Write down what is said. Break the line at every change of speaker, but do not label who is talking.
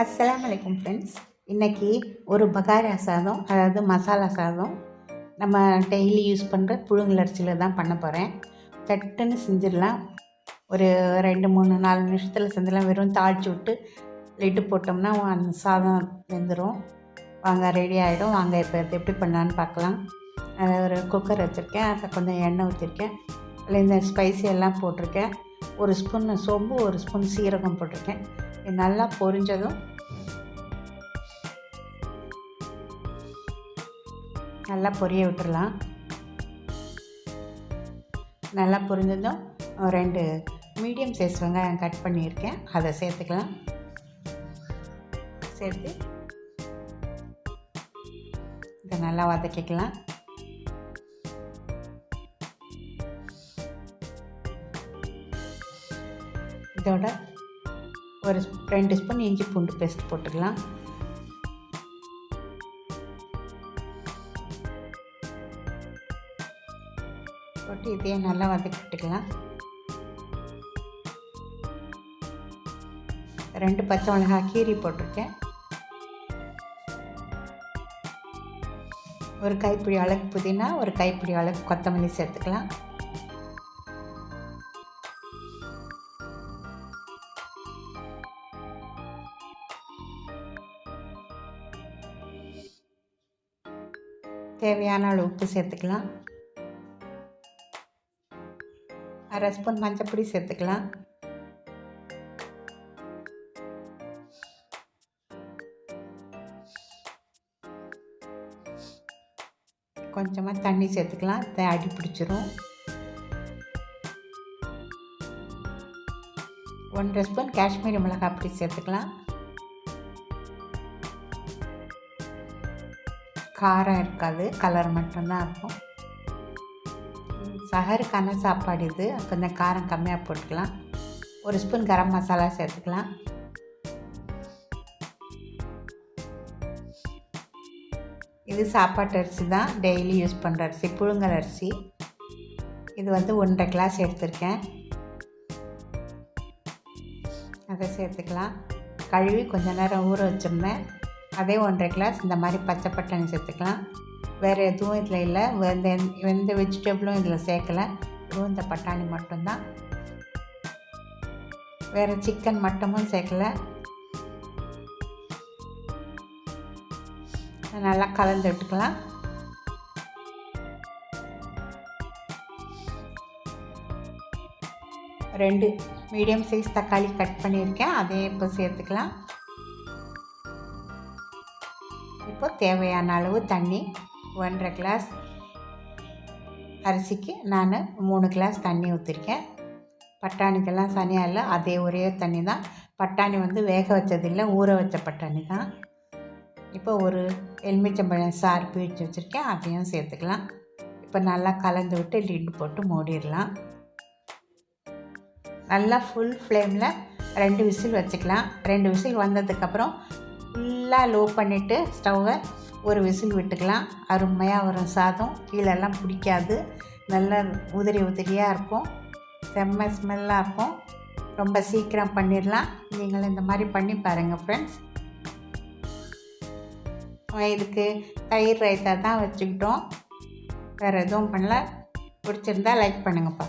அஸ்லாம் வலைக்கம் ஃப்ரெண்ட்ஸ் இன்றைக்கி ஒரு பகாரா சாதம் அதாவது மசாலா சாதம். நம்ம டெய்லி யூஸ் பண்ணுற புழுங்கலரிசியில் தான் பண்ண போகிறேன் சட்டுன்னு செஞ்சிடலாம். ஒரு ரெண்டு மூணு நாலு நிமிஷத்தில் செஞ்சிடலாம். வெறும் தாளித்து விட்டு லிட்டு போட்டோம்னா அந்த சாதம் வெந்துடும் வாங்க ரெடி ஆகிடும் வாங்க இப்போ எப்படி பண்ணலான்னு பார்க்கலாம். ஒரு குக்கர் வச்சுருக்கேன். அதில் கொஞ்சம் எண்ணெய் ஊற்றிருக்கேன் அதில் இந்த ஸ்பைசி எல்லாம் போட்டிருக்கேன். ஒரு ஸ்பூன் சோம்பு ஒரு ஸ்பூன் சீரகம் போட்டிருக்கேன். இது நல்லா பொரிஞ்சதும் நல்லா பொரிய விட்டுறலாம். நல்லா பொரிஞ்சதும் ரெண்டு மீடியம் சைஸ் வெங்காயம் கட் பண்ணியிருக்கேன். அதை சேர்த்துக்கலாம். சேர்த்து இதை நல்லா வதக்கிக்கலாம். இதோட ஒரு ரெண்டு ஸ்பூன் இஞ்சி பூண்டு பேஸ்ட் போட்டுக்கலாம். போட்டு இதையே நல்லா வதக்கிட்டுக்கலாம். ரெண்டு பச்சை மிளகாய் கீரி போட்டிருக்கேன். ஒரு கைப்பிடி அளவுக்கு புதினா ஒரு கைப்பிடி அளவுக்கு கொத்தமல்லி சேர்த்துக்கலாம். தேவையான அளவு உப்பு சேர்த்துக்கலாம். அரை ஸ்பூன் மஞ்சப்பொடி சேர்த்துக்கலாம். கொஞ்சமாக தண்ணி சேர்த்துக்கலாம். இதை அடி பிடிச்சிரும். ஒன்றரை ஸ்பூன் காஷ்மீரி மிளகாய் அப்படி சேர்த்துக்கலாம். காரம் இருக்காது கலர் மட்டும்தான் இருக்கும். சஹருக்கான சாப்பாடு இது. கொஞ்சம் காரம் கம்மியாக போட்டுக்கலாம். ஒரு ஸ்பூன் கரம் மசாலா சேர்த்துக்கலாம். இது சாப்பாட்டு அரிசி தான். டெய்லி யூஸ் பண்ணுற அரிசி புழுங்கல் அரிசி. இது வந்து ஒன்றரை கிளாஸ் எடுத்திருக்கேன். அதை சேர்த்துக்கலாம். கழுவி கொஞ்ச நேரம் ஊற வச்சுருந்தேன் அதே ஒன்றரை கிளாஸ் இந்த மாதிரி பச்சை பட்டாணி சேர்த்துக்கலாம். வேறு எதுவும் இதில் இல்லை. எந்த எந்த வெஜிடபிளும் இதில் சேர்க்கலை. வெறும் இந்த பட்டாணி மட்டும்தான். வேறு சிக்கன் மட்டமும் சேர்க்கல. நல்லா கலந்து விட்டுக்கலாம். ரெண்டு மீடியம் சைஸ் தக்காளி கட் பண்ணியிருக்கேன். அதே இப்போ சேர்த்துக்கலாம். இப்போ தேவையான அளவு தண்ணி ஒன்றரை கிளாஸ் அரிசிக்கு நான் மூணு கிளாஸ் தண்ணி ஊற்றிருக்கேன் பட்டாணிக்கெல்லாம் தனியாக இல்லை அதே ஒரே தண்ணி தான். பட்டாணி வந்து வேக வச்சதில்லை ஊற வச்ச பட்டாணி தான். இப்போ ஒரு எலுமிச்சம்பழம் சார் பிடிச்சி வச்சுருக்கேன் அதையும் சேர்த்துக்கலாம். இப்போ நல்லா கலந்து விட்டு லிட் போட்டு மூடிடலாம். நல்லா ஃபுல் ஃப்ளேமில் ரெண்டு விசில் வச்சுக்கலாம். ரெண்டு விசில் வந்ததுக்கப்புறம் ஃபுல்லாக லோ பண்ணிவிட்டு ஸ்டவ்வை ஒரு விசில் விட்டுக்கலாம். அருமையாக வரும் சாதம். கீழெல்லாம் பிடிக்காது. நல்ல உதிரி உதிரியாக இருக்கும். செம்ம ஸ்மெல்லாக இருக்கும். ரொம்ப சீக்கிரம் பண்ணிடலாம். நீங்கள் இந்த மாதிரி பண்ணி பாருங்கள் ஃப்ரெண்ட்ஸ் இதுக்கு தயிர் ரைத்தா தான் வச்சுக்கிட்டோம். வேறு எதுவும் பண்ணல. பிடிச்சிருந்தா லைக் பண்ணுங்கப்பா.